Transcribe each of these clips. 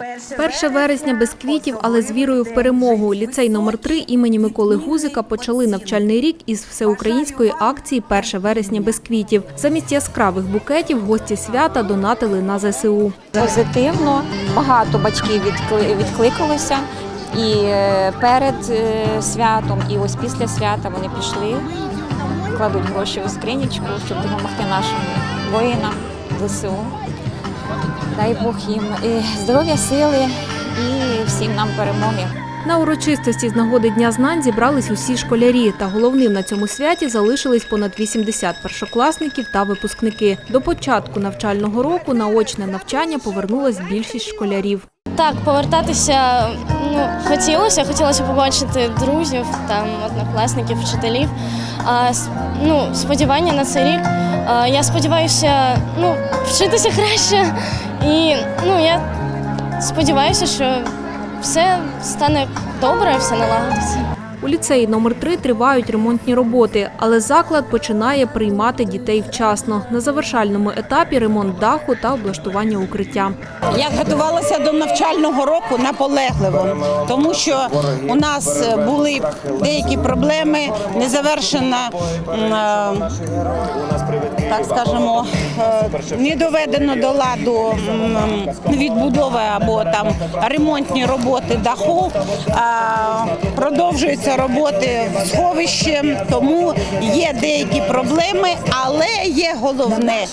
1 вересня без квітів, але з вірою в перемогу. Ліцей номер 3 імені Миколи Гузика почали навчальний рік із всеукраїнської акції 1 вересня без квітів. Замість яскравих букетів гості свята донатили на ЗСУ. позитивно. Багато батьків відкли- відкликалося і е, перед е, святом, і ось після свята вони пішли, кладуть гроші у скринічку, щоб допомогти нашим воїнам ЗСУ. Дай Бог їм і здоров'я, сили і всім нам перемоги. На урочистості з нагоди Дня знань зібрались усі школярі. Та головним на цьому святі залишились понад 80 першокласників та випускники. До початку навчального року на очне навчання повернулась більшість школярів. Так, повертатися ну, хотілося, хотілося побачити друзів, там, однокласників, вчителів. А, ну, сподівання на цей рік. А, я сподіваюся ну, вчитися краще. І ну, я сподіваюся, що все стане добре, все налагодиться. У ліцеї номер 3 тривають ремонтні роботи, але заклад починає приймати дітей вчасно. На завершальному етапі ремонт даху та облаштування укриття. Я готувалася до навчального року наполегливо, тому що у нас були деякі проблеми, не завершена, м, е, так скажемо, е, не доведено до ладу відбудови або там ремонтні роботи даху. А, Продовжуються роботи в сховищі, тому є деякі проблеми, але є головне,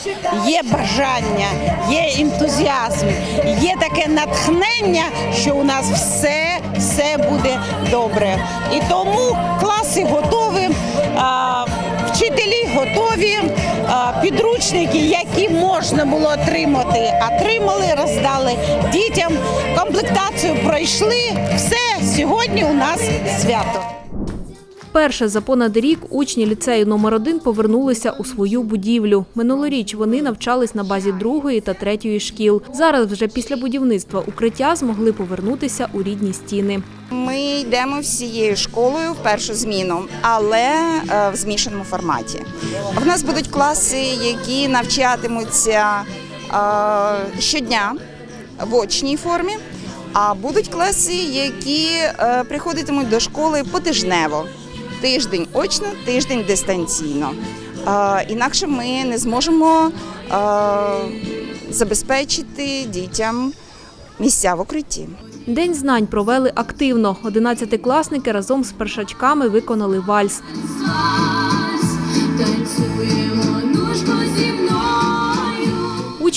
є бажання, є ентузіазм, є таке натхнення, що у нас все, все буде добре. І тому класи готові. Готові, підручники, які можна було отримати, отримали, роздали дітям. Комплектацію пройшли. Все сьогодні у нас свято. Вперше за понад рік учні ліцею номер 1 повернулися у свою будівлю. Минулоріч вони навчались на базі другої та третьої шкіл. Зараз вже після будівництва укриття змогли повернутися у рідні стіни. Ми йдемо всією школою в першу зміну, але е, в змішаному форматі. В нас будуть класи, які навчатимуться е, щодня в очній формі, а будуть класи, які е, приходитимуть до школи потижнево. Тиждень очно, тиждень дистанційно. Інакше ми не зможемо забезпечити дітям місця в укритті. День знань провели активно. Одинадцятикласники разом з першачками виконали вальс.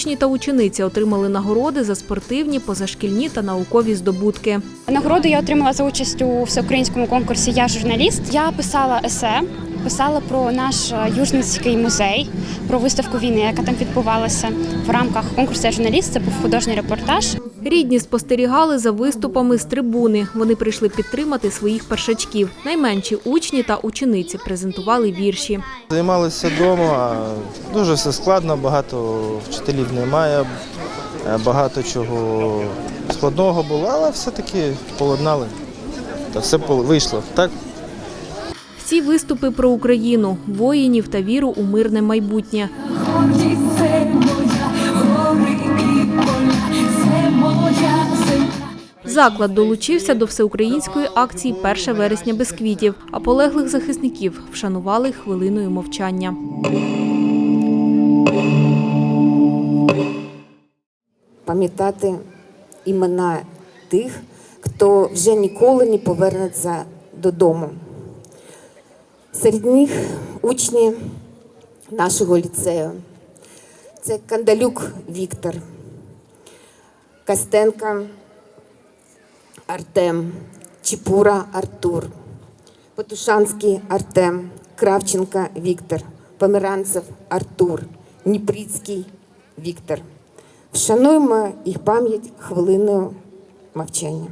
Учні та учениці отримали нагороди за спортивні, позашкільні та наукові здобутки. Нагороду я отримала за участь у всеукраїнському конкурсі Я журналіст. Я писала есе, писала про наш е, Южницький музей, про виставку війни, яка там відбувалася в рамках конкурсу журналіст. Це був художній репортаж. Рідні спостерігали за виступами з трибуни. Вони прийшли підтримати своїх першачків. Найменші учні та учениці презентували вірші. Займалися вдома, дуже все складно, багато вчителів немає, е, багато чого складного було, але все-таки поладнали. Та все вийшло. Так Всі виступи про Україну, воїнів та віру у мирне майбутнє. Заклад долучився до всеукраїнської акції 1 вересня без квітів, а полеглих захисників вшанували хвилиною мовчання. пам'ятати імена тих, хто вже ніколи не повернеться додому. Серед них учні нашого ліцею. Це Кандалюк Віктор, Костенка Артем, Чепура Артур, Петушанський Артем, Кравченка Віктор, Померанцев Артур, Дніприцький Віктор. Вшануємо їх пам'ять хвилиною мовчання.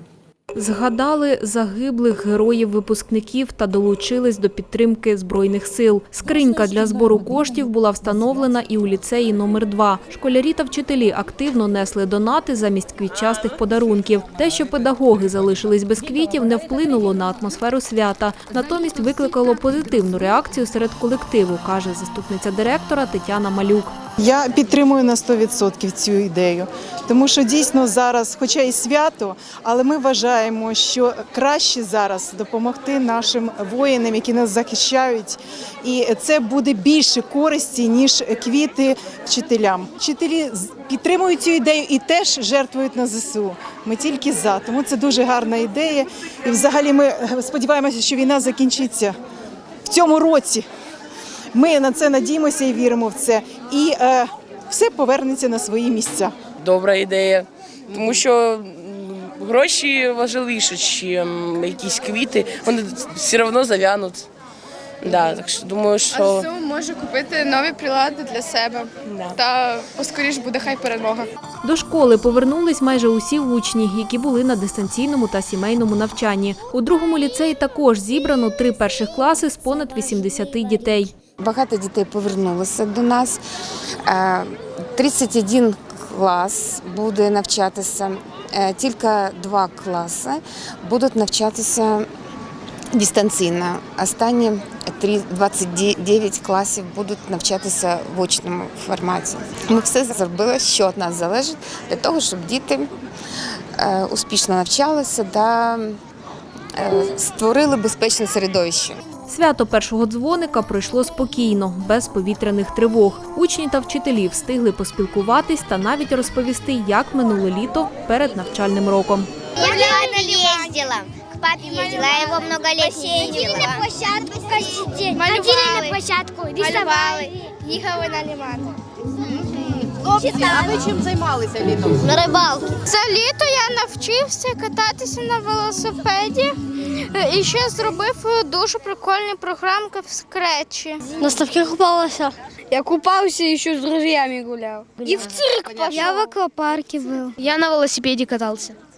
Згадали загиблих героїв-випускників та долучились до підтримки збройних сил. Скринька для збору коштів була встановлена і у ліцеї номер 2 Школярі та вчителі активно несли донати замість квітчастих подарунків. Те, що педагоги залишились без квітів, не вплинуло на атмосферу свята. Натомість викликало позитивну реакцію серед колективу, каже заступниця директора Тетяна Малюк. Я підтримую на 100% цю ідею, тому що дійсно зараз, хоча і свято, але ми вважаємо, що краще зараз допомогти нашим воїнам, які нас захищають, і це буде більше користі ніж квіти вчителям. Вчителі підтримують цю ідею і теж жертвують на ЗСУ. Ми тільки за, тому це дуже гарна ідея. І взагалі ми е, сподіваємося, що війна закінчиться в цьому році. Ми на це надіємося і віримо в це. І е, все повернеться на свої місця. добра ідея, тому що гроші важливіше, ніж якісь квіти. Вони все одно зав'януть. Да, так що думаю, що ЗСУ може купити нові прилади для себе. Да. Та поскоріш буде хай перемога. До школи повернулись майже усі учні, які були на дистанційному та сімейному навчанні. У другому ліцеї також зібрано три перших класи з понад 80 дітей. Багато дітей повернулося до нас. Е, 31 клас буде навчатися. Е, Тільки два класи будуть навчатися дистанційно. Останні три- 29 класів будуть навчатися в очному форматі. Ми все зробили, що від нас залежить, для того, щоб діти е, успішно навчалися та е, створили безпечне середовище. Свято першого дзвоника пройшло спокійно, без повітряних тривог. Учні та вчителі встигли поспілкуватись та навіть розповісти, як минуло літо перед навчальним роком. Я. К папе ездила, я его много лет не видела. на площадку. Ходили на площадку, рисовали. Їхали на лиман. А ви чим займалися літом? На рибалці. За літо я навчився кататися на велосипеді і ще зробив дуже прикольні програмки в скретчі. На ставки купалася. Я купався і ще з друзями гуляв. І в цирк пішов. Я в аквапарке був. Я на велосипеді катався.